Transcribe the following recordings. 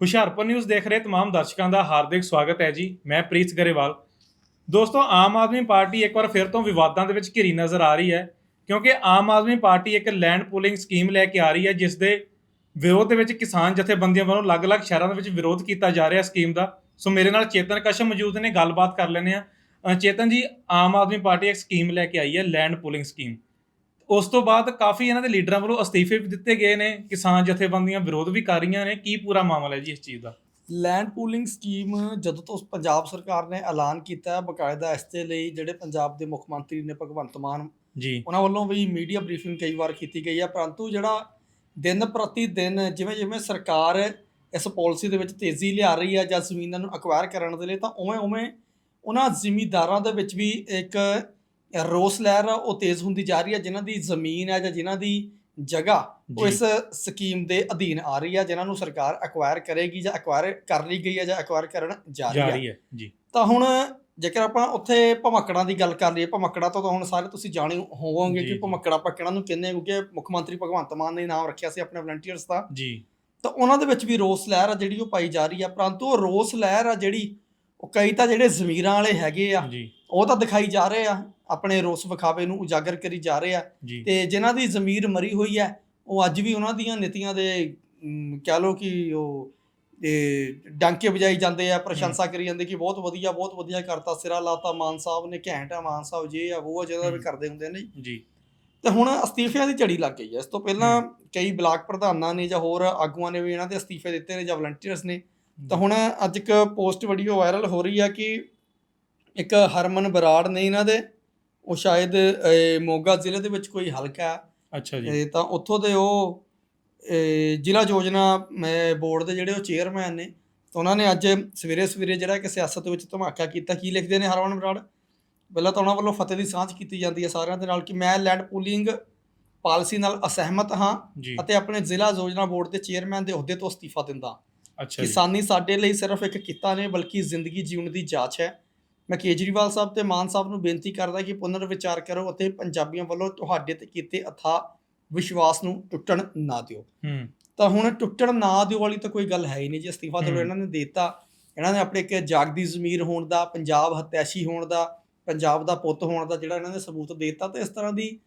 Hoshiarpur news ਦੇਖ ਰਹੇ तमाम ਦਰਸ਼ਕਾਂ ਦਾ ਹਾਰਦਿਕ ਸਵਾਗਤ ਹੈ ਜੀ ਮੈਂ ਪ੍ਰੀਤ ਗਰੇਵਾਲ ਦੋਸਤੋ ਆਮ ਆਦਮੀ ਪਾਰਟੀ ਇੱਕ ਵਾਰ ਫਿਰ ਤੋਂ ਵਿਵਾਦਾਂ ਦੇ ਵਿੱਚ ਘਿਰੀ ਨਜ਼ਰ ਆ ਰਹੀ ਹੈ ਕਿਉਂਕਿ ਆਮ ਆਦਮੀ ਪਾਰਟੀ ਇੱਕ ਲੈਂਡ ਪੂਲਿੰਗ ਸਕੀਮ ਲੈ ਕੇ ਆ ਰਹੀ ਹੈ ਜਿਸ ਦੇ ਵਿਰੋਧ ਦੇ ਵਿੱਚ ਕਿਸਾਨ ਜਥੇਬੰਦੀਆਂ ਵੱਲੋਂ ਅਲੱਗ-ਅਲੱਗ ਸ਼ਹਿਰਾਂ ਦੇ ਵਿੱਚ ਵਿਰੋਧ ਕੀਤਾ ਜਾ ਰਿਹਾ ਸਕੀਮ ਦਾ ਸੋ ਮੇਰੇ ਨਾਲ ਚੇਤਨ ਕਸ਼ਮ ਮੌਜੂਦ ਨੇ ਗੱਲਬਾਤ ਕਰ ਲੈਂਦੇ ਆ ਚੇਤਨ ਜੀ ਆਮ ਆਦਮੀ ਪਾਰਟੀ ਇੱਕ ਸਕੀਮ ਲੈ ਕੇ ਆਈ ਹੈ ਲੈਂਡ ਪੂਲਿੰਗ ਸਕੀਮ ਉਸ ਤੋਂ ਬਾਅਦ ਕਾਫੀ ਇਹਨਾਂ ਦੇ ਲੀਡਰਾਂ ਵੱਲੋਂ ਅਸਤੀਫੇ ਵੀ ਦਿੱਤੇ ਗਏ ਨੇ ਕਿਸਾਨ ਜਥੇਬੰਦੀਆਂ ਵਿਰੋਧ ਵੀ ਕਰ ਰਹੀਆਂ ਨੇ। ਕੀ ਪੂਰਾ ਮਾਮਲਾ ਹੈ ਜੀ ਇਸ ਚੀਜ਼ ਦਾ? ਲੈਂਡ ਪੂਲਿੰਗ ਸਕੀਮ ਜਦੋਂ ਤੋਂ ਪੰਜਾਬ ਸਰਕਾਰ ਨੇ ਐਲਾਨ ਕੀਤਾ ਹੈ ਬਕਾਇਦਾ ਇਸ ਦੇ ਲਈ ਜਿਹੜੇ ਪੰਜਾਬ ਦੇ ਮੁੱਖ ਮੰਤਰੀ ਨੇ ਭਗਵੰਤ ਮਾਨ ਜੀ। ਉਹਨਾਂ ਵੱਲੋਂ ਵੀ ਮੀਡੀਆ ਬਰੀਫਿੰਗ ਕਈ ਵਾਰ ਕੀਤੀ ਗਈ ਹੈ ਪਰੰਤੂ ਜਿਹੜਾ ਦਿਨ ਪ੍ਰਤੀ ਦਿਨ ਜਿਵੇਂ ਜਿਵੇਂ ਸਰਕਾਰ ਇਸ ਪਾਲਿਸੀ ਦੇ ਵਿੱਚ ਤੇਜ਼ੀ ਲਿਆ ਰਹੀ ਹੈ ਜਾਂ ਜ਼ਮੀਨਾਂ ਨੂੰ ਅਕਵਾਇਰ ਕਰਨ ਦੇ ਲਈ ਤਾਂ ਉਵੇਂ ਉਵੇਂ ਉਹਨਾਂ ਜ਼ਿਮੀਂਦਾਰਾਂ ਦੇ ਵਿੱਚ ਵੀ ਇੱਕ ਰੋਸ ਲਹਿਰ ਆ, ਉਹ ਤੇਜ਼ ਹੁੰਦੀ ਜਾ ਰਹੀ ਹੈ ਜਿਨ੍ਹਾਂ ਦੀ ਜ਼ਮੀਨ ਹੈ ਜਾਂ ਜਿਨ੍ਹਾਂ ਦੀ ਜਗ੍ਹਾ ਉਹ। ਇਸ ਸਕੀਮ ਦੇ ਅਧੀਨ ਆ ਰਹੀ ਹੈ ਜਿਨ੍ਹਾਂ ਨੂੰ ਸਰਕਾਰ ਅਕਵਾਇਰ ਕਰੇਗੀ ਜਾਂ ਅਕਵਾਇਰ ਕਰ ਲਈ ਗਈ ਹੈ ਜਾਂ ਅਕਵਾਇਰ ਕਰਨ ਜਾ ਰਹੀ ਹੈ। ਜੀ। ਤਾਂ ਹੁਣ ਜੇਕਰ ਆਪਾਂ ਉੱਥੇ ਭਮਕੜਾਂ ਦੀ ਗੱਲ ਕਰ ਲਈਏ ਭਮਕੜਾ ਤੋਂ ਤਾਂ ਹੁਣ ਸਾਰੇ ਤੁਸੀਂ ਜਾਣੇ ਹੋਵੋਗੇ ਕਿ। ਭਮਕੜਾ ਆਪਾਂ ਕਿਹਨਾਂ ਨੂੰ ਕਹਿੰਦੇ ਕਿਉਂਕਿ ਮੁੱਖ ਮੰਤਰੀ ਭਗਵੰਤ ਮਾਨ ਨੇ ਨਾਮ ਰੱਖਿਆ ਸੀ ਆਪਣੇ ਵਲੰਟੀਅਰਸ ਦਾ। ਜੀ। ਤਾਂ ਉਹਨਾਂ ਦੇ ਵਿੱਚ ਵੀ ਰੋਸ ਲਹਿਰ ਆ ਜਿਹੜੀ ਉਹ ਪਾਈ ਜਾ ਰਹੀ ਆ ਪਰੰਤੂ ਉਹ ਰੋਸ ਲਹਿਰ ਆ ਜਿਹੜੀ ਉਹ ਕਈ ਤਾਂ ਜਿਹੜੇ ਜ਼ਮੀਰਾਂ ਵਾਲੇ ਹੈਗੇ ਆ ਜੀ। ਉਹ ਤਾਂ ਦਿਖਾਈ ਜਾ ਰਹੇ ਆ ਆਪਣੇ ਰੋਸ ਵਿਖਾਵੇ ਨੂੰ ਉਜਾਗਰ ਕਰੀ ਜਾ ਰਹੇ ਆ। ਜੀ। ਤੇ ਜਿਨ੍ਹਾਂ ਦੀ ਜ਼ਮੀਰ ਮਰੀ ਹੋਈ ਹੈ ਉਹ ਅੱਜ ਵੀ ਉਹਨਾਂ ਦੀਆਂ ਨੀਤੀਆਂ ਦੇ ਅਮ, ਕਹਿ ਲਓ ਕਿ ਉਹ ਇਹ ਡਾਂਕੇ ਵਜਾਈ ਜਾਂਦੇ ਆ ਪ੍ਰਸ਼ੰਸਾ ਕਰੀ ਜਾਂਦੇ ਕਿ ਬਹੁਤ ਵਧੀਆ ਬਹੁਤ ਵਧੀਆ ਕਰਤਾ ਸਿਰਾ ਲਾਤਾ ਮਾਨ ਸਾਹਿਬ ਨੇ ਘੈਂਟ ਆ ਮਾਨ ਸਾਹਿਬ ਜੇ ਆ ਉਹ ਆ ਜਿਹਦਾ ਵੀ। ਕਰਦੇ ਹੁੰਦੇ ਨੇ। ਜੀ। ਤੇ ਹੁਣ ਅਸਤੀਫਿਆਂ ਦੀ ਝੜੀ ਲੱਗ ਗਈ ਹੈ। ਇਸ ਤੋਂ ਪਹਿਲਾਂ ਕਈ ਬਲਾਕ ਪ੍ਰਧਾਨਾਂ ਨੇ ਜਾਂ ਹੋਰ ਆਗੂਆਂ ਨੇ ਵੀ ਇਹਨਾਂ ਦੇ ਅਸਤੀਫੇ ਦਿੱਤੇ ਨੇ ਜਾਂ ਵਲੰਟੀਅਰਸ ਨੇ। ਤਾਂ ਹੁਣ ਅੱਜ ਇੱਕ ਪੋਸਟ ਵੀਡੀਓ ਵਾਇਰਲ ਹੋ ਰਹੀ ਆ ਕਿ ਇੱਕ ਹਰਮਨ ਬਰਾੜ ਨੇ ਇਹਨਾਂ ਦੇ ਉਹ ਸ਼ਾਇਦ ਮੋਗਾ ਜ਼ਿਲ੍ਹੇ ਦੇ ਵਿੱਚ ਕੋਈ ਹਲਕਾ ਹੈ। ਅੱਛਾ ਜੀ। ਤੇ ਤਾਂ ਉੱਥੋਂ ਦੇ ਉਹ ਜ਼ਿਲ੍ਹਾ ਯੋਜਨਾ ਬੋਰਡ ਦੇ ਜਿਹੜੇ ਉਹ ਚੇਅਰਮੈਨ ਨੇ ਤਾਂ ਉਹਨਾਂ ਨੇ ਅੱਜ ਸਵੇਰੇ ਸਵੇਰੇ ਜਿਹੜਾ ਕਿ ਸਿਆਸਤ ਵਿੱਚ ਧਮਾਕਾ ਕੀਤਾ। ਕੀ ਲਿਖਦੇ ਨੇ ਹਰਮਨ ਬਰਾੜ? ਪਹਿਲਾਂ ਤਾਂ ਉਹਨਾਂ ਵੱਲੋਂ ਫਤਿਹ ਦੀ ਸਾਂਝ ਕੀਤੀ ਜਾਂਦੀ ਹੈ ਸਾਰਿਆਂ ਦੇ ਨਾਲ ਕਿ ਮੈਂ ਲੈਂਡ ਪੂਲਿੰਗ ਪਾਲਿਸੀ ਨਾਲ ਅਸਹਿਮਤ ਹਾਂ ਅਤੇ ਆਪਣੇ ਜ਼ਿਲ੍ਹਾ ਯੋਜਨਾ ਬੋਰਡ ਦੇ ਚੇਅਰਮੈਨ ਦੇ ਅਹੁਦੇ ਤੋਂ ਅਸਤੀਫਾ ਦਿੰਦਾ। ਕਿਸਾਨੀ ਸਾਡੇ ਲਈ ਸਿਰਫ ਇੱਕ ਕਿੱਤਾ ਨਹੀਂ ਬਲਕਿ ਜ਼ਿੰਦਗੀ ਜੀਉਣ ਦੀ ਜਾਂਚ ਹੈ। ਮੈਂ ਕੇਜਰੀਵਾਲ ਸਾਹਿਬ ਤੇ ਮਾਨ ਸਾਹਿਬ ਨੂੰ ਬੇਨਤੀ ਕਰਦਾ ਕਿ ਪੁਨਰ ਵਿਚਾਰ ਕਰੋ ਅਤੇ ਪੰਜਾਬੀਆਂ ਵੱਲੋਂ ਤੁਹਾਡੇ ਤੇ ਕੀਤੇ ਅਥਾ ਵਿਸ਼ਵਾਸ ਨੂੰ ਟੁੱਟਣ ਨਾ ਦਿਓ। ਹੂੰ। ਤਾਂ ਹੁਣ ਟੁੱਟਣ ਨਾ ਦਿਓ ਵਾਲੀ ਤਾਂ ਕੋਈ ਗੱਲ ਹੈ ਹੀ ਨਹੀਂ। ਜੀ ਅਸਤੀਫਾ ਹੂੰ। ਇਹਨਾਂ ਨੇ ਦੇਤਾ ਇਹਨਾਂ ਨੇ ਆਪਣੇ ਇੱਕ ਜਾਗਦੀ ਜ਼ਮੀਰ ਹੋਣ ਦਾ ਪੰਜਾਬ ਹਤੈਸ਼ੀ ਹੋਣ ਦਾ ਪੰਜਾਬ ਦਾ ਪੁੱਤ ਹੋਣ ਦਾ ਜਿਹੜਾ ਇਹਨਾਂ ਨੇ ਸਬੂਤ ਦੇਤਾ ਤੇ ਇਸ ਤਰ੍ਹਾਂ ਦੀ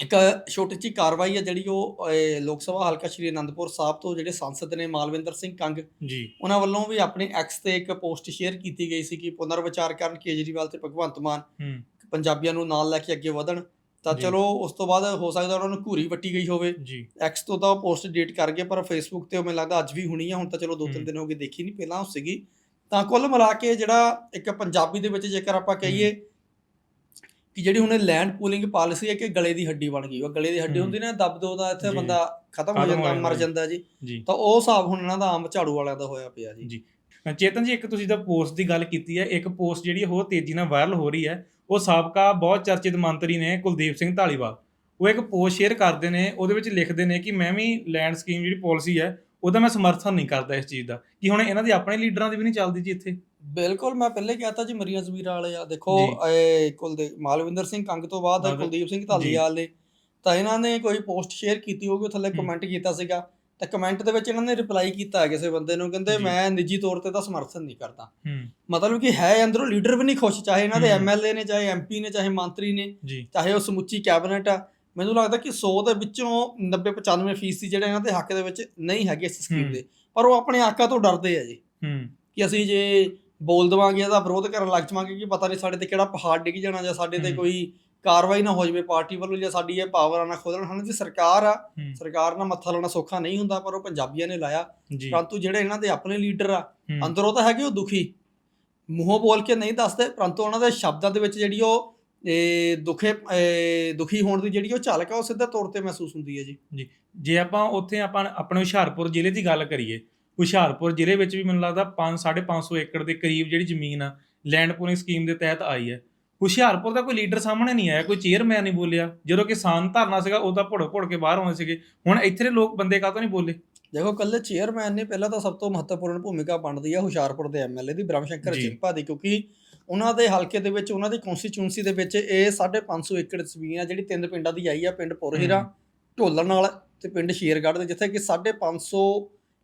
ਇੱਕ ਛੋਟੀ ਜਿਹੀ ਕਾਰਵਾਈ ਹੈ ਜਿਹੜੀ ਉਹ ਲੋਕ ਸਭਾ ਹਲਕਾ ਸ਼੍ਰੀ ਅਨੰਦਪੁਰ ਸਾਹਿਬ ਤੋਂ ਜਿਹੜੇ ਸੰਸਦ ਨੇ ਮਾਲਵਿੰਦਰ ਸਿੰਘ ਕੰਗ ਜੀ। ਉਹਨਾਂ ਵੱਲੋਂ ਵੀ ਆਪਣੇ ਐਕਸ ਤੇ ਇੱਕ ਪੋਸਟ ਸ਼ੇਅਰ ਕੀਤੀ ਗਈ ਸੀ ਕਿ ਪੁਨਰ ਵਿਚਾਰ ਕਰਨ ਕੇਜਰੀਵਾਲ ਤੇ ਭਗਵੰਤ ਮਾਨ ਹੂੰ। ਪੰਜਾਬੀਆਂ ਨੂੰ ਨਾਲ ਲੈ ਕੇ ਅੱਗੇ ਵਧਣ। ਤਾਂ ਜੀ। ਚਲੋ ਉਸ ਤੋਂ ਬਾਅਦ ਹੋ ਸਕਦਾ ਉਹਨਾਂ ਨੂੰ ਘੂਰੀ ਵੱਟੀ ਗਈ ਹੋਵੇ। ਜੀ। ਐਕਸ ਤੋਂ ਤਾਂ ਪੋਸਟ ਡਿਲੀਟ ਕਰ ਗਏ ਪਰ ਫੇਸਬੁੱਕ ਤੇ ਉਹ ਮੈਨੂੰ ਲੱਗਦਾ ਅੱਜ ਵੀ ਹੋਣੀ ਆ। ਹੁਣ ਤਾਂ ਚਲੋ ਦੋ ਤਿੰਨ। ਦਿਨ ਹੋ ਗਏ ਦੇਖੀ ਨਹੀਂ ਪਹਿਲਾਂ ਉਹ ਸੀਗੀ। ਤਾਂ ਕੁੱਲ ਮਿਲਾ ਕੇ ਜਿਹੜਾ ਇੱਕ ਪੰਜਾਬੀ ਦੇ ਵਿੱਚ ਜੇਕਰ ਆਪਾਂ ਕਹੀਏ ਕਿ ਜਿਹੜੀ ਹੁਣ ਲੈਂਡ ਪੂਲਿੰਗ ਪਾਲਿਸੀ ਹੈ ਕਿ ਗਲੇ ਦੀ ਹੱਡੀ ਬਣ ਗਈ। ਉਹ ਗਲੇ ਦੀ ਹੱਡੀ। ਹੁੰਦੀ ਨਾ ਦੱਬ ਦੋ ਦਾ ਇੱਥੇ। ਬੰਦਾ ਖਤਮ ਹੋ ਜਾਂਦਾ ਮਰ ਜਾਂਦਾ। ਜੀ। ਤਾਂ ਉਹ ਹਿਸਾਬ ਹੁਣ ਇਹਨਾਂ ਦਾ ਆਮ ਝਾੜੂ ਵਾਲਿਆਂ ਦਾ ਹੋਇਆ ਪਿਆ ਜੀ। ਜੀ। ਚੇਤਨ ਜੀ ਇੱਕ ਤੁਸੀਂ ਦਾ ਪੋਸਟ ਦੀ ਗੱਲ ਕੀਤੀ ਹੈ। ਇੱਕ ਪੋਸਟ ਜਿਹੜੀ ਹੋਰ ਤੇਜ਼ੀ ਨਾਲ ਵਾਇਰਲ ਹੋ ਰਹੀ ਹੈ। ਉਹ ਸਾਬਕਾ ਬਹੁਤ ਚਰਚਿਤ ਮੰਤਰੀ ਨੇ ਕੁਲਦੀਪ ਸਿੰਘ ਢਾਲੀਵਾਲ ਉਹ ਇੱਕ ਪੋਸਟ ਸ਼ੇਅਰ ਕਰਦੇ ਨੇ ਉਹਦੇ ਵਿੱਚ ਲਿਖਦੇ ਨੇ ਕਿ ਮੈਂ ਵੀ ਲੈਂਡ ਸਕੀਮ ਜਿਹੜੀ ਪਾਲਿਸੀ ਹੈ ਉਹਦਾ ਮੈਂ ਸਮਰਥਨ ਨਹੀਂ ਕਰਦਾ ਇਸ ਚੀਜ਼ ਦਾ। ਕਿ ਹੁਣ ਇਹਨਾਂ ਦੇ ਆਪਣੇ ਲੀਡਰਾਂ ਦੀ ਵੀ ਨਹੀਂ ਚੱਲਦੀ ਜੀ ਇੱਥੇ? ਬਿਲਕੁਲ ਮੈਂ ਪਹਿਲੇ ਕਹਤਾ ਜੀ ਮਰੀਆਂ ਜ਼ਮੀਰਾਂ ਵਾਲੇ ਆ। ਦੇਖੋ ਜੀ। ਇਹ ਕੁਲਦੇ ਮਾਲਵਿੰਦਰ ਸਿੰਘ ਕੰਗ ਤੋਂ ਬਾਅਦ ਮਾਲਵਿੰ- ਕੁਲਦੀਪ ਸਿੰਘ ਧਾਲੀਵਾਲ ਨੇ ਤਾਂ ਇਹਨਾਂ ਨੇ ਕੋਈ ਪੋਸਟ ਸ਼ੇਅਰ ਕੀਤੀ ਹੋਊਗੀ ਉਹ ਥੱਲੇ ਹੂੰ। ਕਮੈਂਟ ਕੀਤਾ ਸੀਗਾ। ਤਾਂ ਕਮੈਂਟ ਦੇ ਵਿੱਚ ਇਹਨਾਂ ਨੇ ਰਿਪਲਾਈ ਕੀਤਾ ਹੈ ਕਿਸੇ ਬੰਦੇ ਨੂੰ ਕਹਿੰਦੇ ਜੀ। ਮੈਂ ਨਿੱਜੀ ਤੌਰ ਤੇ ਤਾਂ ਸਮਰਥਨ ਨਹੀਂ ਕਰਦਾ। ਹੂੰ। ਮਤਲਬ ਕਿ ਹੈ ਅੰਦਰੋਂ ਲੀਡਰ ਵੀ ਨਹੀਂ ਖੁਸ਼ ਚਾਹੇ ਇਹਨਾਂ ਦੇ ਹੂੰ। ਐਮਐਲਏ ਨੇ ਚਾਹੇ ਐਮਪੀ ਨੇ ਚਾਹੇ ਮੰਤਰੀ ਨੇ ਜੀ। ਚਾਹੇ ਉਹ ਸਮੁੱਚੀ ਕੈਬਨਿਟ ਆ। ਮੈਨੂੰ ਲੱਗਦਾ ਕਿ 100 ਦੇ ਵਿੱਚੋਂ 90 95 ਫੀਸਦੀ ਜਿਹੜੇ ਇਹਨਾਂ ਦੇ ਹੱਕ ਦੇ ਵਿੱਚ ਨਹੀਂ ਹੈਗੇ ਇਸ ਸਕੀਮ ਹੂੰ। ਦੇ। ਪਰ ਉਹ ਆਪਣੇ ਆਕਾ ਤੋਂ ਡਰਦੇ ਆ ਜੀ। ਹੂੰ। ਕਿ ਅਸੀਂ ਜੇ ਬੋਲ ਦਵਾਂਗੇ ਇਹਦਾ ਵਿਰੋਧ ਕਰਨ ਲੱਗ ਜਾਵਾਂਗੇ ਕਿ ਪਤਾ ਨਹੀਂ ਸਾਡੇ ਤੇ ਕਿਹੜਾ ਪਹਾੜ ਡਿੱਗ ਜਾਣਾ ਜਾਂ ਸਾਡੇ ਤੇ। ਕੋਈ ਕਾਰਵਾਈ ਨਾ ਹੋ ਜਾਵੇ ਪਾਰਟੀ ਵੱਲੋਂ ਜਾਂ ਸਾਡੀ ਇਹ ਪਾਵਰ ਨਾ ਖੋਲਣ ਹਨ ਜੀ ਸਰਕਾਰ ਆ ਸਰਕਾਰ ਨਾਲ ਮੱਥਾ ਲਾਉਣਾ ਸੌਖਾ ਨਹੀਂ ਹੁੰਦਾ ਪਰ ਉਹ ਪੰਜਾਬੀਆਂ ਨੇ ਲਾਇਆ। ਜੀ। ਪਰੰਤੂ ਜਿਹੜੇ ਇਹਨਾਂ ਦੇ ਆਪਣੇ ਲੀਡਰ ਆ ਅੰਦਰੋਂ ਤਾਂ ਹੈਗੇ ਉਹ ਦੁਖੀ। ਮੂੰਹੋਂ ਬੋਲ ਕੇ ਨਹੀਂ ਦੱਸਦੇ ਪਰੰਤੂ ਉਹਨਾਂ ਦੇ ਸ਼ਬਦਾਂ ਦੇ ਵਿੱਚ ਜਿਹੜੀ ਉਹ ਇਹ ਦੁਖੇ ਦੁਖੀ ਹੋਣ ਦੀ ਜਿਹੜੀ ਉਹ ਝਲਕ ਆ ਉਹ ਸਿੱਧਾ ਤੌਰ ਤੇ ਮਹਿਸੂਸ ਹੁੰਦੀ ਹੈ ਜੀ। ਜੇ ਆਪਾਂ ਉੱਥੇ ਆਪਾਂ ਆਪਣੇ ਹੁਸ਼ਿਆਰਪੁਰ ਜ਼ਿਲ੍ਹੇ ਦੀ ਗੱਲ ਕਰੀਏ ਹੁਸ਼ਿਆਰਪੁਰ ਜ਼ਿਲ੍ਹੇ ਵਿੱਚ ਵੀ ਮੈਨੂੰ ਲੱਗਦਾ 5 550 ਏਕੜ ਦੇ ਕਰੀਬ ਜਿਹੜੀ ਜ਼ਮੀਨ ਆ ਲੈਂਡ ਪੂਲਿੰਗ ਸਕੀਮ ਦੇ ਤਹਿਤ ਆਈ ਹੈ। ਹੁਸ਼ਿਆਰਪੁਰ ਦਾ ਕੋਈ ਲੀਡਰ ਸਾਹਮਣੇ ਨਹੀਂ ਆਇਆ ਕੋਈ ਚੇਅਰਮੈਨ ਨਹੀਂ ਬੋਲਿਆ। ਜਦੋਂ ਕਿਸਾਨ ਧਰਨਾ ਸੀਗਾ ਉਹਦਾ ਭੁੜ ਭੁੜ ਕੇ ਬਾਹਰ ਆਉਂਦੇ ਸੀਗੇ। ਹੁਣ ਇੱਥੇ ਦੇ ਲੋਕ ਬੰਦੇ ਕਾਹਤੋਂ ਨਹੀਂ ਬੋਲੇ? ਦੇਖੋ ਕੱਲੇ ਚੇਅਰਮੈਨ ਨੇ ਪਹਿਲਾਂ ਤਾਂ ਸਭ ਤੋਂ ਮਹੱਤਵਪੂਰਨ ਭੂਮਿਕਾ ਬਣਦੀ ਹੈ ਹੁਸ਼ਿਆਰਪੁਰ ਦੇ ਐਮਐਲਏ ਦੀ ਬ੍ਰਹਮ ਸ਼ੰਕਰ ਜੀ। ਚਿੰਪਾ ਦੀ ਕਿਉਂਕਿ ਉਹਨਾਂ ਦੇ ਹਲਕੇ ਦੇ ਵਿੱਚ ਉਹਨਾਂ ਦੀ ਕਨਸਟੀਚੁਐਂਸੀ ਦੇ ਵਿੱਚ ਇਹ 550 ਏਕੜ ਜ਼ਮੀਨ ਆ ਜਿਹੜੀ ਤਿੰਨ ਪਿੰਡਾਂ ਦੀ ਆਈ ਆ ਪਿੰਡ ਪੁਰਹੀਰਾ ਢੋਲਣ ਨਾਲ ਤੇ ਪਿੰਡ ਸ਼ੇਰਗੜ੍ਹ ਦੇ ਜਿੱਥੇ ਕਿ 550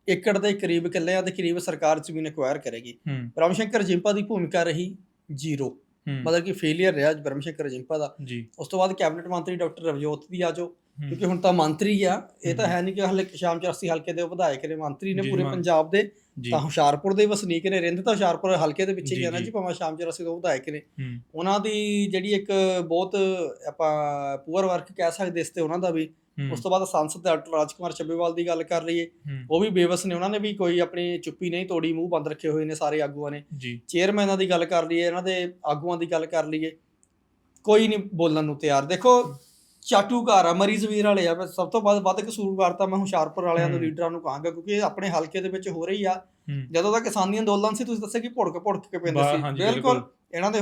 ਏਕੜ ਦੇ ਕਰੀਬ ਕਿੱਲਿਆਂ ਦੇ ਕਰੀਬ ਸਰਕਾਰ ਜ਼ਮੀਨ ਐਕਵਾਇਰ ਕਰੇਗੀ। ਬ੍ਰਹਮ ਸ਼ੰਕਰ ਜਿੰਪਾ ਦੀ ਭੂਮਿਕਾ ਰਹੀ ਜ਼ੀਰੋ। ਮਤਲਬ ਕਿ ਫੇਲਿਅਰ ਰਿਹਾ ਬ੍ਰਹਮ ਸ਼ੰਕਰ ਜਿੰਪਾ ਦਾ। ਉਸ ਤੋਂ ਬਾਅਦ ਕੈਬਨਿਟ ਮੰਤਰੀ ਡਾਕਟਰ ਰਵਜੋਤ ਦੀ ਆ ਜੋ ਹੂੰ, ਕਿਉਂਕਿ ਹੁਣ ਤਾਂ ਮੰਤਰੀ ਆ ਇਹ ਤਾਂ। ਹੈ। ਨਹੀਂ ਕਿ ਹਲੇ ਸ਼ਾਮ 84 ਹਲਕੇ ਦੇ ਵਿਧਾਇਕ ਨੇ ਮੰਤਰੀ ਨੇ ਪੂਰੇ ਪੰਜਾਬ ਦੇ ਤਾਂ ਹੁਸ਼ਿਆਰਪੁਰ ਦੇ ਵਸਨੀਕ ਨੇ ਰਹਿੰਦੇ ਤਾਂ ਹੁਸ਼ਿਆਰਪੁਰ ਹਲਕੇ ਦੇ ਵਿੱਚ ਹੀ ਜੀ, ਭਾਵੇਂ ਸ਼ਾਮ 84 ਦੇ ਉਹ ਵਿਧਾਇਕ ਨੇ। ਉਹਨਾਂ ਦੀ ਜਿਹੜੀ ਇੱਕ ਬਹੁਤ ਆਪਾਂ ਪੂਅਰ ਵਰਕ ਕਹਿ ਸਕਦੇ ਇਸ ਤੇ ਉਹਨਾਂ ਦਾ ਵੀ ਉਸ ਤੋਂ ਬਾਅਦ ਸੰਸਦ ਡਾਕਟਰ ਰਾਜਕੁਮਾਰ ਚੱਬੇਵਾਲ ਦੀ ਗੱਲ ਕਰ ਲਈਏ ਉਹ ਵੀ ਬੇਵਸ ਨੇ ਉਹਨਾਂ ਨੇ ਵੀ ਕੋਈ ਆਪਣੀ ਚੁੱਪੀ ਨਹੀਂ ਤੋੜੀ ਮੂੰਹ ਬੰਦ ਰੱਖੇ ਹੋਏ ਨੇ ਸਾਰੇ ਆਗੂਆਂ ਨੇ। ਚੇਅਰਮੈਨਾਂ ਦੀ ਗੱਲ ਕਰ ਲਈਏ ਇਹਨਾਂ ਦੇ ਆਗੂਆਂ ਦੀ ਗੱਲ ਕਰ ਲਈਏ ਕੋਈ ਨਹੀਂ ਬੋਲਣ ਨੂੰ ਤਿਆਰ। ਦੇਖੋ ਚਾਟੂਕਾਰ ਆ ਮਰੀਜ਼ ਵੀਰ ਵਾਲੇ ਆ ਸਭ ਤੋਂ ਵੱਧ ਵੱਧ ਕਸੂਰਵਾਰ ਤਾਂ ਮੈਂ ਹੁਸ਼ਿਆਰਪੁਰ ਵਾਲਿਆਂ ਨੂੰ। ਲੀਡਰਾਂ ਨੂੰ ਕਹਾਂਗਾ ਕਿਉਂਕਿ ਇਹ ਆਪਣੇ ਹਲਕੇ ਦੇ ਵਿੱਚ ਹੋ ਰਹੀ ਆ ਜਦੋਂ ਦਾ ਕਿਸਾਨੀ ਅੰਦੋਲਨ ਸੀ ਤੁਸੀਂ ਦੱਸਿਆ ਕਿ ਭੁੜਕ ਭੁੜਕ ਕੇ ਪੈਂਦੇ ਸੀ ਬਿਲਕੁਲ। ਇਹਨਾਂ ਦੇ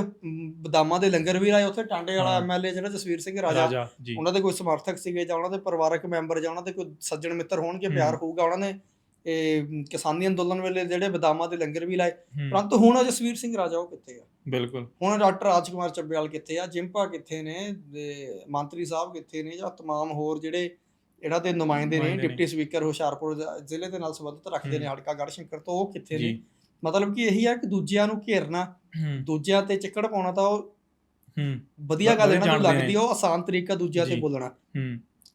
ਬਦਾਮਾਂ ਦੇ ਲੰਗਰ ਵੀ ਆਏ ਉੱਥੇ ਟਾਂਡੇ ਵਾਲਾ। ਐਮਐਲਏ ਜਿਹੜਾ ਜਸਵੀਰ ਸਿੰਘ ਰਾਜਾ ਉਹਨਾਂ ਦੇ ਕੋਈ ਸਮਰਥਕ ਸੀਗੇ ਜਾਂ ਉਹਨਾਂ ਦੇ ਪਰਿਵਾਰਕ ਮੈਂਬਰ ਜਾਂ ਉਹਨਾਂ ਦੇ ਕੋਈ ਸੱਜਣ ਮਿੱਤਰ ਹੋਣਗੇ। ਪਿਆਰ ਹੋਊਗਾ ਉਹਨਾਂ ਨੇ ਇਹ ਕਿਸਾਨੀ ਅੰਦੋਲਨ ਵੇਲੇ ਜਿਹੜੇ ਬਦਾਮਾਂ ਦੇ ਲੰਗਰ ਵੀ ਲਾਏ ਪਰੰਤੂ ਹੁਣ ਜਸਵੀਰ ਸਿੰਘ ਰਾਜਾ ਉਹ ਕਿੱਥੇ ਆ? ਬਿਲਕੁਲ। ਹੁਣ ਡਾਕਟਰ ਰਾਜਕੁਮਾਰ ਚੱਬੇਵਾਲ ਕਿੱਥੇ ਆ? ਜਿੰਪਾ ਕਿੱਥੇ ਨੇ? ਮੰਤਰੀ ਸਾਹਿਬ ਕਿੱਥੇ ਨੇ? ਜਾਂ ਤਮਾਮ ਹੋਰ ਜਿਹੜੇ ਇਹਨਾਂ ਦੇ ਨੁਮਾਇੰਦੇ ਨੇ। ਡਿਪਟੀ ਸਪੀਕਰ ਹੁਸ਼ਿਆਰਪੁਰ ਜ਼ਿਲ੍ਹੇ ਦੇ ਨਾਲ ਸੰਬੰਧਿਤ ਰੱਖਦੇ ਨੇ। ਹਲਕਾ ਗੜਸ਼ੰਕਰ ਤੋਂ ਉਹ ਕਿੱਥੇ ਨੇ? ਮਤਲਬ ਕਿ ਇਹੀ ਆ ਕਿ ਦੂਜਿਆਂ ਨੂੰ ਘੇਰਨਾ ਦੂਜਿਆਂ ਤੇ ਚਿੱਕੜ ਪਾਉਣਾ ਤਾਂ ਉਹ ਵਧੀਆ ਗੱਲ ਇਹਨਾਂ ਨੂੰ ਲੱਗਦੀ ਉਹ ਆਸਾਨ ਤਰੀਕਾ ਦੂਜਿਆਂ ਤੇ। ਬੋਲਣਾ।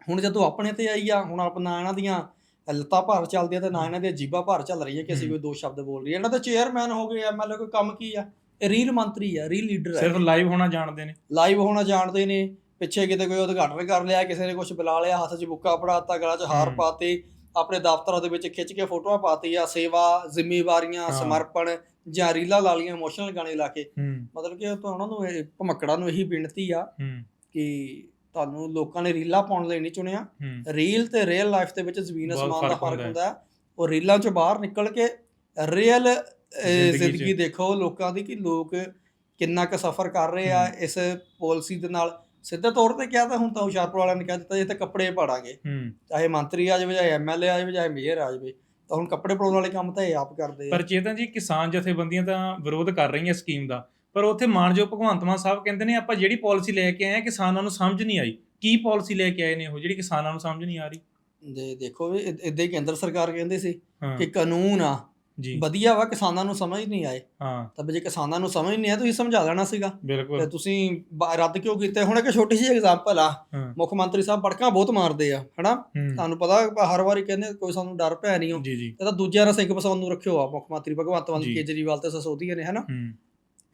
ਹੁਣ ਜਦੋਂ ਆਪਣੇ ਤੇ ਆਈ ਆ ਹੁਣ ਆਪਣਾ ਇਹਨਾਂ ਦੀਆਂ ਲੱਤਾਂ ਭਾਰ ਚੱਲਦੀਆਂ ਤੇ ਨਾ ਇਹਨਾਂ ਦੀਆਂ ਜੀਬਾਂ ਭਾਰ ਚੱਲ ਰਹੀ ਹੈ ਕਿ ਅਸੀਂ। ਕੋਈ ਦੋ ਸ਼ਬਦ ਬੋਲ ਰਹੀ ਹੈ ਇਹਨਾਂ ਦੇ ਚੇਅਰਮੈਨ ਹੋ ਗਏ ਐਮਐਲਏ ਕੋਈ ਕੰਮ ਕੀ ਆ? ਇਹ ਰੀਲ ਮੰਤਰੀ ਆ ਰੀਲ ਲੀਡਰ ਆ। ਸਿਰਫ ਲਾਈਵ ਹੋਣਾ ਜਾਣਦੇ ਨੇ। ਲਾਈਵ ਹੋਣਾ ਜਾਣਦੇ ਨੇ। ਪਿੱਛੇ ਕਿਤੇ ਕੋਈ ਉਦਘਾਟਨ ਕਰ ਲਿਆ ਕਿਸੇ ਨੇ ਕੁਝ ਬੁਲਾ ਲਿਆ ਹੱਥ 'ਚ ਬੁੱਕਾ ਫੜਾਤਾ ਗਲਾ 'ਚ ਹਾਰ। ਪਾਤੇ ਆਪਣੇ ਦਫ਼ਤਰਾਂ ਦੇ ਵਿੱਚ ਖਿੱਚ ਕੇ ਫੋਟੋਆਂ ਪਾਤੀਆਂ ਸੇਵਾ ਜ਼ਿੰਮੇਵਾਰੀਆਂ। ਸਮਰਪਣ ਜਾਂ ਰੀਲਾਂ ਲਾ ਲੀਆਂ ਇਮੋਸ਼ਨਲ ਗਾਣੇ ਲਾ ਕੇ। ਮਤਲਬ ਕਿ ਤਾਂ ਉਹਨਾਂ ਨੂੰ ਇਹ ਭਮੱਕੜਾਂ ਨੂੰ ਇਹੀ ਬੇਨਤੀ ਆ ਕਿ ਤੁਹਾਨੂੰ ਲੋਕਾਂ ਨੇ ਰੀਲਾਂ ਪਾਉਣ ਲਈ ਨਹੀਂ ਚੁਣਿਆ। ਰੀਲ ਤੇ ਰੀਅਲ ਲਾਈਫ ਦੇ ਵਿੱਚ ਜ਼ਮੀਨ ਅਸਮਾਨ ਦਾ ਫ਼ਰਕ ਹੁੰਦਾ ਉਹ ਰੀਲਾਂ ਚੋਂ ਬਾਹਰ ਨਿਕਲ ਕੇ ਰੀਅਲ ਜ਼ਿੰਦਗੀ ਦੇਖੋ ਲੋਕਾਂ ਦੀ ਕਿ ਲੋਕ ਕਿੰਨਾ ਕੁ ਸਫਰ ਕਰ ਰਹੇ ਆ। ਇਸ ਪਾਲਿਸੀ ਦੇ ਨਾਲ ਸਿੱਧੇ ਤੌਰ ਤੇ ਕਿਹਾ ਤਾਂ ਹੁਣ ਤਾਂ ਹੁਸ਼ਿਆਰਪੁਰ ਵਾਲਿਆਂ ਨੇ ਕਹਿ ਦਿੱਤਾ ਇਹ ਤਾਂ ਕੱਪੜੇ ਪਾੜਾਂਗੇ। ਚਾਹੇ ਮੰਤਰੀ ਆ ਜਾਵੇ ਚਾਹੇ ਐਮਐਲਏ ਆ ਜਾਵੇ ਚਾਹੇ ਮੇਅਰ ਆ ਜਾਵੇ ਤਾਂ ਹੁਣ ਕੱਪੜੇ ਪਾਉਣ ਵਾਲੇ ਕੰਮ ਤਾਂ ਇਹ ਆਪ ਕਰਦੇ ਆ। ਪਰ ਚੇਤਨ ਜੀ ਕਿਸਾਨ ਜਥੇਬੰਦੀਆਂ ਤਾਂ ਵਿਰੋਧ ਕਰ ਰਹੀਆਂ ਸਕੀਮ ਦਾ। ਪਰ ਉੱਥੇ ਮਾਨਯੋਗ ਭਗਵੰਤ ਮਾਨ ਸਾਹਿਬ ਕਹਿੰਦੇ ਨੇ ਆਪਾਂ ਜਿਹੜੀ ਪਾਲਿਸੀ ਲੈ ਕੇ ਆਏ ਆ ਕਿਸਾਨਾਂ ਨੂੰ ਸਮਝ ਨਹੀਂ ਆਈ। ਕੀ ਪਾਲਿਸੀ ਲੈ ਕੇ ਆਏ ਨੇ ਉਹ ਜਿਹੜੀ ਕਿਸਾਨਾਂ ਨੂੰ ਸਮਝ ਨਹੀਂ ਆ ਰਹੀ? ਦੇ ਦੇਖੋ ਵੀ ਇਦਾਂ ਹੀ ਕੇਂਦਰ ਸਰਕਾਰ ਕਹਿੰਦੇ ਸੀ ਕਿ ਕਾਨੂੰਨ ਆ ਜੀ। ਵਧੀਆ ਵਾ ਕਿਸਾਨਾਂ ਨੂੰ ਸਮਝ ਨਹੀਂ ਆਏ। ਹਾਂ। ਤਾਂ ਜੇ ਕਿਸਾਨਾਂ ਨੂੰ ਸਮਝ ਨਹੀਂ ਆਇਆ ਤੁਸੀਂ ਸਮਝਾ ਲੈਣਾ ਸੀਗਾ। ਤੇ ਤੁਸੀਂ ਰੱਦ ਕਿਉਂ ਕੀਤੇ? ਹੁਣ ਇੱਕ ਛੋਟੀ ਜਿਹੀ ਐਗਜ਼ਾਮਪਲ ਆ। ਮੁੱਖ ਮੰਤਰੀ ਸਾਹਿਬ ਬੜਕਾਂ ਬਹੁਤ ਮਾਰਦੇ ਆ ਹਨਾ? ਤੁਹਾਨੂੰ ਪਤਾ ਹਰ ਵਾਰੀ ਕਹਿੰਦੇ ਕੋਈ ਸਾਨੂੰ ਡਰ ਭੈ ਨਹੀਂ ਹੋ ਇਹ ਤਾਂ ਦੂਜਿਆਂ ਨਾਲ ਸਿੰਘ ਪਸੰਦ ਨੂੰ ਰੱਖਿਓ ਆ ਮੁੱਖ ਮੰਤਰੀ ਭਗਵੰਤ ਮਾਨ। ਕੇਜਰੀਵਾਲ ਤੇ ਸਸੋਦੀਆ ਨੇ ਹਨਾ?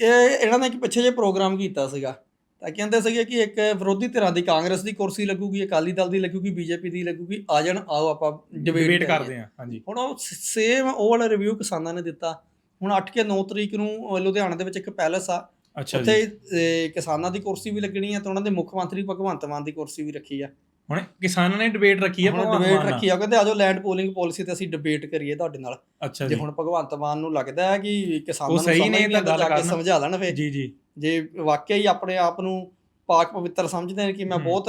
ਇਹ ਇਹਨਾਂ ਨੇ ਇੱਕ ਪਿੱਛੇ ਜੇ ਪ੍ਰੋਗਰਾਮ ਕੀਤਾ ਸੀਗਾ। ਤਾਂ ਕਹਿੰਦੇ ਸੀਗੇ ਕਿ ਇੱਕ ਵਿਰੋਧੀ ਧਿਰਾਂ ਦੀ ਕਾਂਗਰਸ ਦੀ ਕੁਰਸੀ ਲੱਗੂਗੀ ਅਕਾਲੀ ਦਲ ਦੀ ਲੱਗੂਗੀ ਬੀਜੇਪੀ ਦੀ ਲੱਗੂਗੀ ਆ ਜਾਣ ਆਓ ਆਪਾਂ ਡਿਬੇਟ ਕਰਦੇ ਆ ਹਾਂਜੀ। ਹੁਣ ਉਹ ਸੇਮ ਉਹ ਵਾਲਾ ਰਿਵਿਊ ਕਿਸਾਨਾਂ ਨੇ ਦਿੱਤਾ। ਹੁਣ 8 ਕੇ 9 ਤਰੀਕ ਨੂੰ ਲੁਧਿਆਣਾ ਦੇ ਵਿੱਚ ਇੱਕ ਪੈਲਸ ਆ। ਉੱਥੇ ਕਿਸਾਨਾਂ ਦੀ ਕੁਰਸੀ ਵੀ ਲੱਗਣੀ ਹੈ ਤੇ ਉਹਨਾਂ ਦੇ ਮੁੱਖ ਮੰਤਰੀ ਭਗਵੰਤ ਮਾਨ ਦੀ ਕੁਰਸੀ ਵੀ ਰੱਖੀ ਆ। ਹੁਣ ਕਿਸਾਨਾਂ ਨੇ ਡਿਬੇਟ ਰੱਖੀ ਹੈ ਹੁਣ ਡਿਬੇਟ ਮਾਨ ਨਾਲ। ਰੱਖੀ ਆ ਕਹਿੰਦੇ ਆਜੋ ਲੈਂਡ ਪੂਲਿੰਗ ਪਾਲਿਸੀ ਤੇ ਅਸੀਂ ਡਿਬੇਟ ਕਰੀਏ ਤੁਹਾਡੇ ਨਾਲ ਅੱਛਾ ਜੇ ਜੀ ਹੁਣ ਭਗਵੰਤ ਮਾਨ ਨੂੰ ਲੱਗਦਾ ਹੈ ਕਿ ਕਿਸਾਨਾਂ ਉਹ ਨੂੰ ਸਹੀ ਸਮਝ ਨਹੀਂ ਆਉਂਦਾ ਤਾਂ ਜਾ ਗੱਲ ਕੇ ਕਰਨ। ਸਮਝਾ ਲੈਣ ਫੇ ਜੀ ਜੀ ਜੇ ਵਾਕਿਆ ਹੀ ਆਪਣੇ ਆਪ ਨੂੰ ਪਾਕ ਪਵਿੱਤਰ ਸਮਝਦੇ ਨੇ ਕਿ ਮੈਂ। ਬਹੁਤ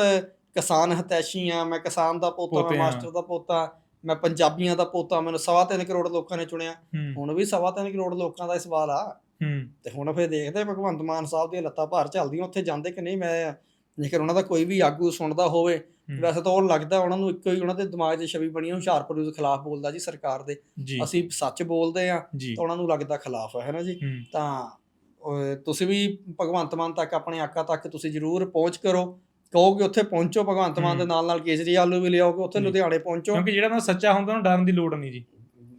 ਕਿਸਾਨ ਹਤੈਸ਼ੀ ਆ ਮੈਂ ਕਿਸਾਨ ਦਾ ਪੋਤਾ ਪੋਤੇ ਮੈਂ ਹਾਂ। ਮਾਸਟਰ ਦਾ ਪੋਤਾ ਮੈਂ ਪੰਜਾਬੀਆਂ ਦਾ ਪੋਤਾ ਮੈਨੂੰ ਸਵਾ ਤਿੰਨ ਕਰੋੜ ਲੋਕਾਂ ਨੇ ਚੁਣਿਆ ਹੂੰ ਹੁਣ ਵੀ ਸਵਾ ਤਿੰਨ ਕਰੋੜ ਲੋਕਾਂ ਦਾ ਇਹ ਸਵਾਲ ਆ ਹੂੰ ਤੇ ਹੁਣ ਫੇਰ ਦੇਖਦੇ ਭਗਵੰਤ ਮਾਨ ਸਾਹਿਬ ਦੀਆਂ ਲੱਤਾਂ ਭਾਰ ਚੱਲਦੀਆਂ ਉੱਥੇ ਜਾਂਦੇ ਕਿ ਨਹੀਂ ਮੈਂ ਜੇਕਰ ਉਹਨਾਂ ਦਾ ਕੋਈ ਵੀ ਆਗੂ ਸੁਣਦਾ ਹੋਵੇ। ਵੈਸੇ ਤਾਂ ਉਹ ਲੱਗਦਾ ਉਹਨਾਂ ਨੂੰ ਇੱਕੋ ਹੀ ਉਹਨਾਂ ਦੇ ਦਿਮਾਗ 'ਚ ਛਵੀ ਬਣੀ ਹੁਸ਼ਿਆਰਪੁਰ ਦੇ ਖਿਲਾਫ ਬੋਲਦਾ ਜੀ ਸਰਕਾਰ ਦੇ। ਅਸੀਂ ਸੱਚ ਬੋਲਦੇ ਆ ਤਾਂ ਉਹਨਾਂ ਨੂੰ ਲੱਗਦਾ ਖਿਲਾਫ ਹੈ ਨਾ ਜੀ? ਤਾਂ ਤੁਸੀਂ ਵੀ ਭਗਵੰਤ ਮਾਨ ਤੱਕ ਆਪਣੇ ਆਕਾ ਤੱਕ ਤੁਸੀਂ ਜ਼ਰੂਰ ਪਹੁੰਚ ਕਰੋ। ਕਹੋ ਕਿ ਉੱਥੇ ਪਹੁੰਚੋ ਭਗਵੰਤ ਮਾਨ ਦੇ। ਨਾਲ ਨਾਲ ਕੇਜਰੀਵਾਲ ਨੂੰ ਵੀ ਲਿਆਓ ਕਿ ਉੱਥੇ। ਲੁਧਿਆਣੇ ਪਹੁੰਚੋ। ਕਿਉਂਕਿ ਜਿਹੜਾ ਤਾਂ ਸੱਚਾ ਹੁੰਦਾ ਉਹਨੂੰ ਡਰਨ ਦੀ ਲੋੜ ਨਹੀਂ ਜੀ।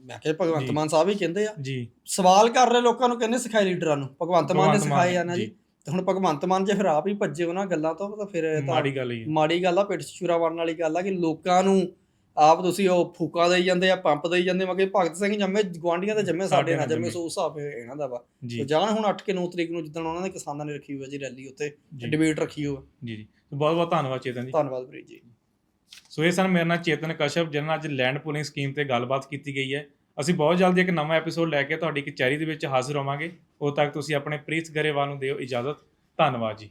ਮੈਂ ਕਿਹਾ ਭਗਵੰਤ। ਮਾਨ ਸਾਹਿਬ ਹੀ ਕਹਿੰਦੇ ਆ। ਜੀ। ਸਵਾਲ ਕਰ ਰਹੇ ਲੋਕਾਂ ਨੂੰ ਕਹਿੰਦੇ ਸਿਖਾਏ ਲੀਡਰਾਂ ਨੂੰ ਭਗਵੰਤ ਮਾਨ ਨੇ ਸਿਖਾਏ ਆ ਨਾ ਜੀ। ਤੇ ਹੁਣ ਭਗਵੰਤ ਮਾਨ ਜੇ ਫਿਰ ਆਪ ਹੀ ਭੱਜੇ ਉਹਨਾਂ ਗੱਲਾਂ ਤੋਂ ਤਾਂ ਫਿਰ ਇਹ ਤਾਂ ਮਾੜੀ ਗੱਲ ਹੀ ਹੈ ਮਾੜੀ ਗੱਲ ਆ ਪਿੱਠ 'ਚ ਛੁਰਾ ਮਾਰਨ ਵਾਲੀ ਗੱਲ ਆ ਕਿ ਲੋਕਾਂ ਨੂੰ ਆਪ ਤੁਸੀਂ ਉਹ ਫੂਕਾਂ ਦੇਈ ਜਾਂਦੇ ਆ ਪੰਪ ਦੇਈ ਜਾਂਦੇ ਮਗੇ ਭਗਤ ਸਿੰਘ ਜੰਮੇ ਗਵਾਂਡੀਆਂ ਦੇ ਜੰਮੇ ਸਾਡੇ ਨਾਲ ਜੰਮੇ। ਸੋ ਉਸ ਹਿਸਾਬ ਇਹਨਾਂ ਦਾ ਵਾ। ਤੇ ਜਾਣ ਹੁਣ 8 ਕੇ 9 ਤਰੀਕ ਨੂੰ ਜਿੱਦਣ ਉਹਨਾਂ ਨੇ ਕਿਸਾਨਾਂ ਨੇ ਰੱਖੀ ਹੋਈ ਹੈ ਜੀ ਰੈਲੀ ਉੱਤੇ ਡਿਬੇਟ ਰੱਖੀ ਹੋਈ ਜੀ ਜੀ। ਬਹੁਤ ਬਹੁਤ ਧੰਨਵਾਦ ਚੇਤਨ ਜੀ। ਧੰਨਵਾਦ ਪ੍ਰੀਤ ਜੀ। ਸੋ ਇਹ ਸਨ ਮੇਰੇ ਨਾਲ ਚੇਤਨ ਕਸ਼ਪ ਜਿਹਨਾਂ ਨਾਲ ਅੱਜ ਲੈਂਡ ਪੂਲਿੰਗ ਸਕੀਮ ਤੇ ਗੱਲਬਾਤ ਕੀਤੀ ਗਈ ਹੈ। ਅਸੀਂ ਬਹੁਤ ਜਲਦੀ ਇੱਕ ਨਵਾਂ ਐਪੀਸੋਡ ਲੈ ਕੇ ਤੁਹਾਡੀ ਕਚਹਿਰੀ ਦੇ ਵਿੱਚ ਹਾਜ਼ਰ ਹੋਵਾਂਗੇ। ਉਦੋਂ ਤੱਕ ਤੁਸੀਂ ਆਪਣੇ ਪ੍ਰੀਤ ਗਰੇਵਾਲ ਨੂੰ ਦਿਓ ਇਜਾਜ਼ਤ। ਧੰਨਵਾਦ ਜੀ।